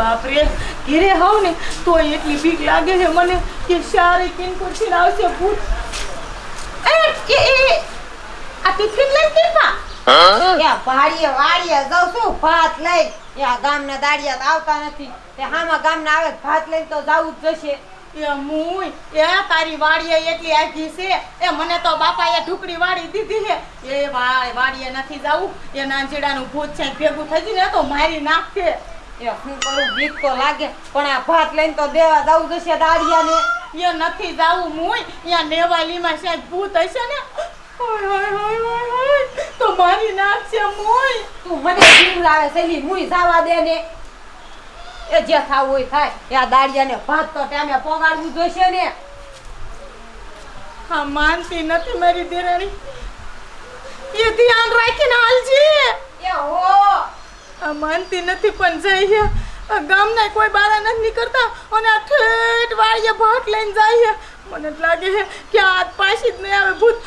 બાપરે ઘેરે હોવ ને તો એટલી બીક લાગે છે મને કે સારી કિનકુરથી આવશે ભૂત. એ એ એ આ ટિફિન લઈ દીપા એ ભાડીએ વાડીએ જાઉં છું ભાત લઈ. એ ગામના દાડિયા આવતા નથી. તે હામાં ગામના આવે ભાત લઈને તો જાવું જ જશે. એ મુય એ તારી વાડીએ એટલી આખી છે. એ મને તો બાપાએ ઢુકડી વાળી દીધી છે. એ વાડીએ નથી જાવું. એ નાનચીડાનું ભૂત છે ભેગું થઈ ને તો મારી નાખશે. એ શું કરું બીક તો લાગે પણ આ ભાત લઈને તો દેવા જાવું જશે દાડિયાને. એ નથી જાવું મુય અહીંયા નેવાલીમાં છે ભૂત હશે ને? હાય હાય હાય હાય હાય તો મારી નાખશે મુય તું મને જીવડાવે સેલી મુઈ જાવા દે ને એ જે થાવું હોય થાય. એ આ દાડિયાને ભાત તો ટાઈમે પોગાડવું જોઈશે ને. હા માનતી નથી મારી દેરાણી. એ ધ્યાન રાખીને હાલજે. હો આ માનતી નથી પણ જઈએ. ગામના કોઈ બારા નથી નીકળતા અને આ ઠેઠ વાળીએ ભાગ લઈને છે મને લાગે છે કે આ પાછી જ નહીં આવે ભૂત.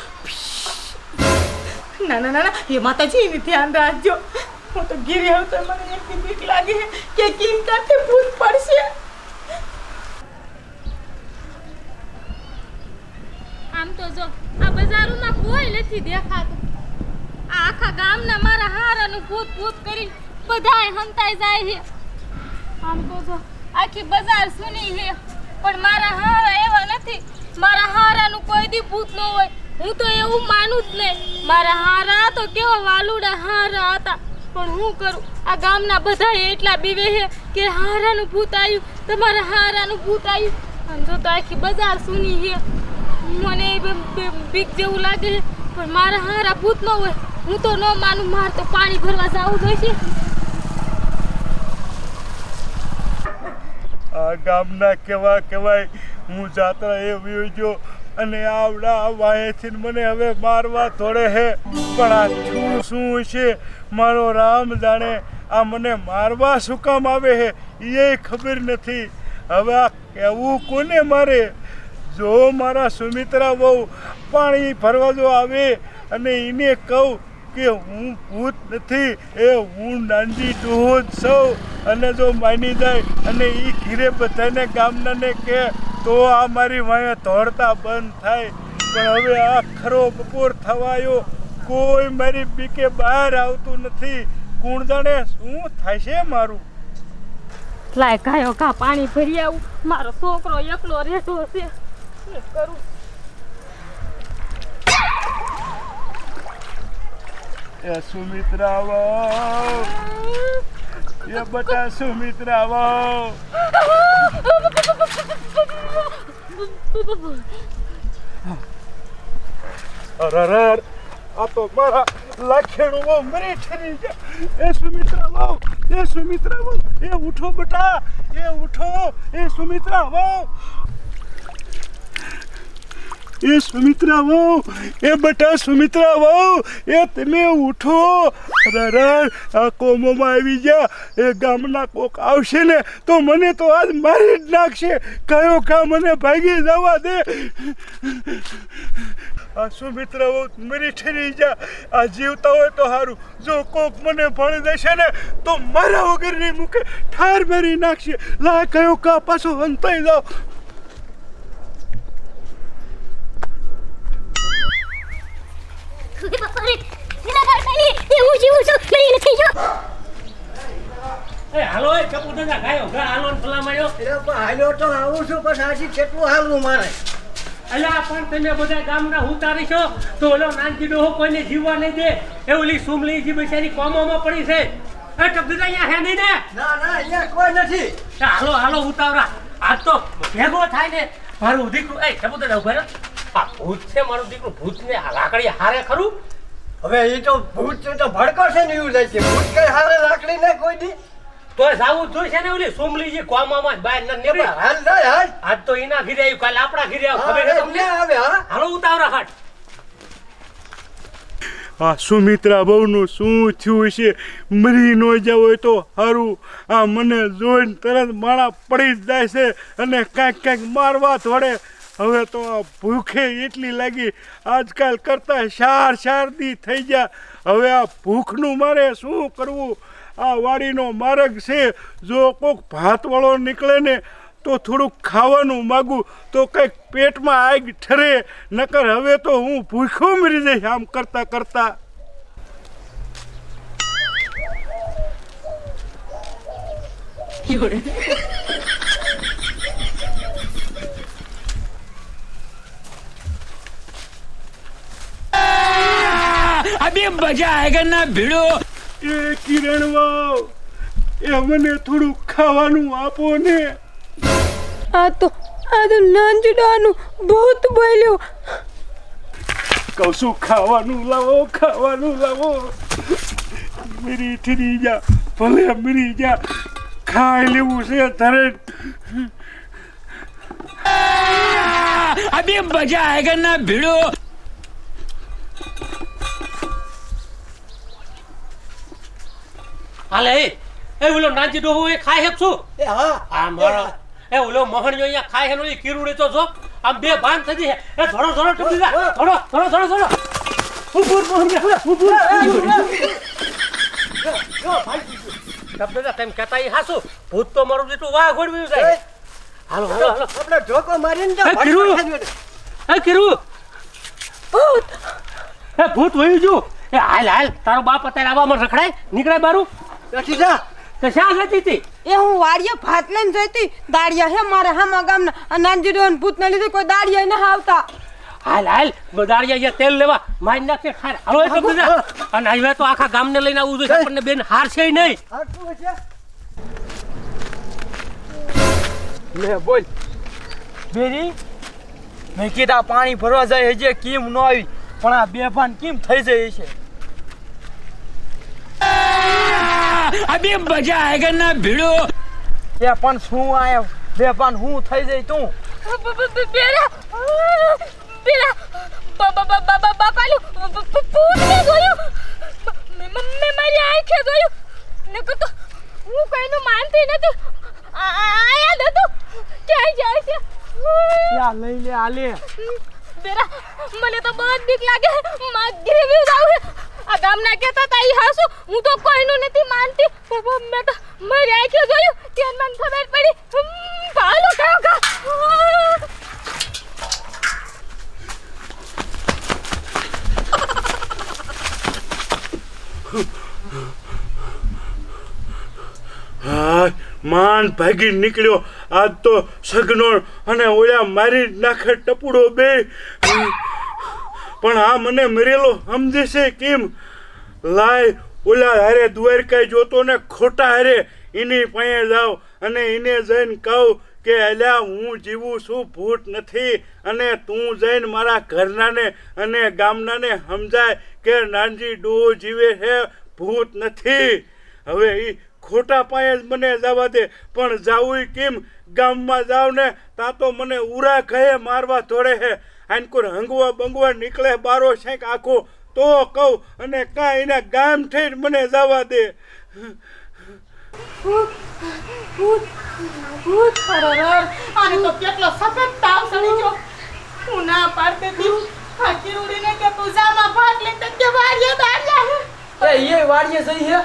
ના ના ના એ માતાજી એની ધ્યાન રાખજો. હું તો ગીરી આવું તો મને એટલી બીક લાગે કે કિંકાથી ભૂત પડશે? આમ તો જો, આ બજારોમાં કોઈ નથી દેખાતું. આ આખા ગામના મારા હારાનું ભૂત ભૂત કરી બધાય હંતાઈ જાય છે આમ તો જો આખી બજાર સુની છે પણ મારા હારા એવા નથી. મારા હારાનું કોઈ દી ભૂત ન હોય. હું તો એવું માનું જ નહીં. મારા હારા તો કેવા વાલુડા હારા હતા. પણ હું કરું? આ ગામના બધા એટલા બીવે છે કે હારાનું ભૂત આવ્યું તમારા હારાનું ભૂત આવ્યું આમ જો તો આખી બજાર સુની છે મને બીક જેવું લાગે છે પણ મારા હારા ભૂત ન હોય. હું તો ન માનું, મારે તો પાણી ભરવા જવું જોઈશે. આ ગામના કેવા કહેવાય હું જાત્રા એ વ્યો અને આવડા વાયેથી મને હવે મારવા થોડે હે. પણ આ શું શું છે? મારો રામ જાણે આ મને મારવા શું કામ આવે હે? એ ખબર નથી. હવે આ કહેવું કોને મારે? જો મારા સુમિત્રા બહુ પાણી ભરવા જો આવે અને એને કહું કે હું ભૂત નથી, એ હું નાનજી ડોહો જ છું. અને જો માની જાય અને એ ઘીરે બધાને ગામનાને કે તો આ મારી વાંહે તોડતા બંધ થાય. પણ હવે આ ખરો બપોર થવાયો. કોઈ મારી બીકે બહાર આવતું નથી. કોણ જાણે શું થશે મારું? લાય ગાયો કા પાણી ભરી આવું. મારો છોકરો એકલો રહેતો હશે. શું કરું? એ સુમિત્રા વાવ એ બટા સુમિત્રા વાવ અરર. આ તો મારા લાખેણું મરી ઠરી ગયા એ સુમિત્રા વાવ એ સુમિત્રા વાવ એ ઉઠો બેટા, એ ઉઠો, એ સુમિત્રા વાવ એ સુમિત્રા વાવ એ બટા સુમિત્રા વાવ એ તમે ઉઠો. અરર આ કોમોમાં આવી ગયા. એ ગામના કોક આવશે ને તો મને તો આજ મારી જ નાખશે. કયો કા મને ભાગી જવા દે. આ સુમિત્રા વાવ મરી ઠરી જા. આ જીવતા હોય તો સારું જો કોક મને ભણી દેશે ને તો મારા વગરની મૂકે ઠાર મારી નાખશે. લા, કયો કા પાછો હંતાઈ જાવ એ હાલો એ ચપુ દાદા ગાયો ગા હાલો ને ભલા મળ્યો એટલે હાલ્યો તો આવું છું પણ હજી કેટલું હાલવું મારે? અલ્યા પણ તમે બધા ગામના ઉતારી છો. તો ઓલો નાનકી ડોહો કોઈને જીવવા નહીં દે. એ ઓલી સુમલી જી બિચારી કોમોમાં પડી છે. એ અહીંયા હે નહીં ને? ના ના અહીંયા કોઈ નથી. હાલો હાલો ઉતાવરા આજ તો ભેગો થાય ને. મારું દીકરું એ દાદા ઊભા આ ભૂત છે મારું દીકરું. ભૂતને આ લાકડી હારે ખરું? હવે એ તો ભૂત છે તો ભડકો છે ને એવું જાય છે. ભૂત કઈ હારે લાકડી ને કોઈ દી તો જાવું જ જોઈશે ને ઓલી સુમલીજી કોમામાં જ ન નીકળી. હાલ જાય હાલ. આજ તો એના ઘીરે આવ્યું કાલે આપણા ઘીરે આવ્યું ખબર તમને? આવે હા. હાલો ઉતાવરા હાટ. આ સુમિત્રા બહુનું શું થયું છે? મરી ન જાવ હોય તો સારું આ મને જોઈને તરત માળા પડી જ જાય છે અને કાંઈક કાંઈક મારવા થોડે હવે તો આ ભૂખે એટલી લાગી. આજકાલ કરતા શાર શારદી થઈ ગયા હવે આ ભૂખનું મારે શું કરવું? આ વાડીનો માર્ગ છે જો કોક ભાતવાળો નીકળે ને તો થોડુંક ખાવાનું માગું તો કંઈક પેટમાં આગ ઠરે નકર હવે તો હું ભૂખ્યો મરી જઈશ આમ કરતા કરતા अभी मजा आएगा ना भिड़ो એ કિરણ વાવ એ મને થોડું ખાવાનું આપો ને. આ તો આ તો નાંજડાનું ભૂત બોલ્યો. કહું છું ખાવાનું લાવો ખાવાનું લાવો. મરી ઠરી જા ભલે મરી જા ખાઈ લેવું છે તારે. અભી મજા આયગા ના ભીડો. હાલે એ એ ઓલો નાનજી ડોહો એ ખાય હેક છું એ હા. આ મારો એ ઓલો મોહણિયો અહીંયા ખાય હેનો એ કીરુડી તો જો આમ બે ભાન થઈ જશે. એ થોડો થોડો ટપી જા. થોડો થોડો થોડો થોડો ઉપર મોહણિયો ઉપર જા તેમ કહેતા ઈ હાસુ. ભૂત તો મારું જેટલું વાહ ગોળવ્યું જાય હાલો હાલો હાલો. આપણે ઢોકો મારીને જો એ કીરું. એ કિરુ ભૂત. એ ભૂત વયું જો. એ હાલ હાલ. તારો બાપ અત્યારે આવામાં રખડાય. નીકળાય બારું. બેઠી જા. તો શ્યાં જતી હતી? એ હું વાડીએ ભાત લઈને જઈતી. દાડિયા હે મારે હામા ગામના. આ નાનજીડો ને ભૂતને લીધે કોઈ દાડિયા ન આવતા હાલ હાલ. અહીંયા તેલ લેવા. મારી નાખે ખાર. હાલો અને હવે તો આખા ગામને લઈને આવવું જોઈએ. આપણને બેન હાર છે નહીં. લે બોલ. બેરી મેં કીધા પાણી ભરવા જાય હજી કેમ ન આવી. પણ આ બેભાન કેમ થઈ જાય છે અભી મજા આયગન ના ભીડો. બે પણ શું આય? બે પણ હું થઈ જઈ તું? બેરા બેરા બાબા બાબા બાબા પાલુ પૂર મે જોયું મે મારી આંખે જોયું ને તો હું કઈનું માનતી નથી. આયા દતો ક્યાં જાય છે? યા લઈ લે આલે? બેરા મને તો બહુ બીક લાગે. માં ઘરે જાવ આ ગામના કહેતા તા હાસુ, હું તો કોઈનું નથી માનતી. પણ મેં તો મારી આંખે જોયું, ત્યાં મને ખબર પડી ભાલો કયો કા હા માન ભાગી નીકળ્યો. આજ તો સગનો અને ઓલા મારી નાખે ટપુડો બે. પણ આ મને મરેલો સમજે છે કેમ? લાય, ઓલા હારે દ્વારકા જોતો ને ખોટા હારે એની પાસે જાઓ અને એને જઈને કહું કે, અલ્યા, હું જીવું છું, ભૂત નથી અને તું જઈને મારા ઘરનાને અને ગામનાને સમજાય કે નાનજી ડોહો જીવે છે, ભૂત નથી. હવે એ ખોટા પાયે જ મને જવા દે. પણ જાવું કેમ? ગામમાં જાવ ને, તા તો મને ઉરા કહે મારવા થોડે હે આનકુર હંગવા બંગવા નીકળે બારો શેક આખો તો કહું અને કાંઈ એના ગામ થઈને મને જવા દે. ભૂત ખરેખર. આને તો કેટલો સખત તાવ ગયો. હું ના પાડતી દી આ કિરુડીને કે પૂજામાં ભાગ ભાત લઈને તે વાડીએ દાડ્યા એ એ વાડીએ જઈ હે?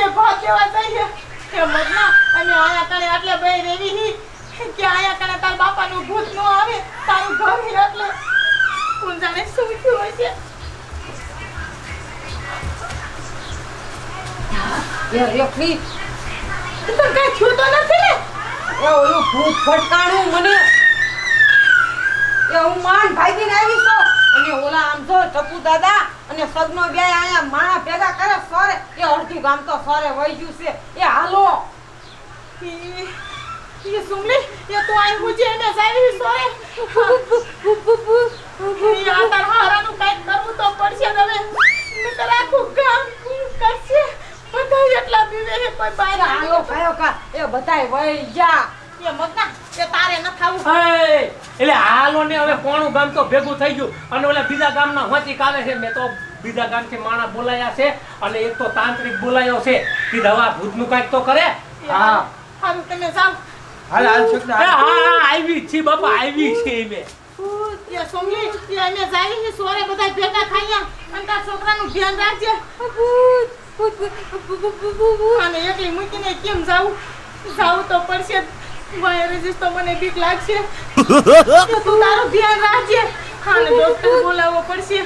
એ ભાત લેવા જઈએ કે મગના અને આયા કણે આટલે બે રેવી હી. કે આયા કણે તાર બાપાનું ભૂત નો આવે તારું ઘર એટલે. કોણ જાણે શું થયું હશે? એ તો કઈ થયું તો નથી ને. એ ઓલું ભૂત ફટકાણું મને. એ હું માન ભાગીને આવી છું. અને ઓલા આમ જો ટપુ દાદા અને સગનો બે આયા માણા ભેગા કરે સરે. એ અડધું ગામ તો સરે વહી ગયું છે. એ હાલો. એ સુમલી તો આઈ ને આ તાર હારાનું કાંઈક કરવું તો પડશે હવે નકર આખું ગામ કરશે બધા એટલા કોઈ બહાર હાલો કયો કા એ બધાય વહી જા એ મગના એ તારે ન ખાવું હે! એટલે હાલો ને હવે કોણું ગામ તો ભેગું થઈ ગયું અને ઓલા બીજા ગામના હોંચી કાલે છે મેં તો બીજા ગામથી માણા બોલાયા છે અને એક તો તાંત્રિક બોલાયો છે કીધું ભૂતનું કાંઈક તો કરે હા તમે જાઓ હાલ હાલ છોકરા હા હા આવી છે બાપા આવી છે મેં અને મને બીક લાગશે. તું તારું ધ્યાન રાખજે. આને ડોક્ટર બોલાવવો પડશે.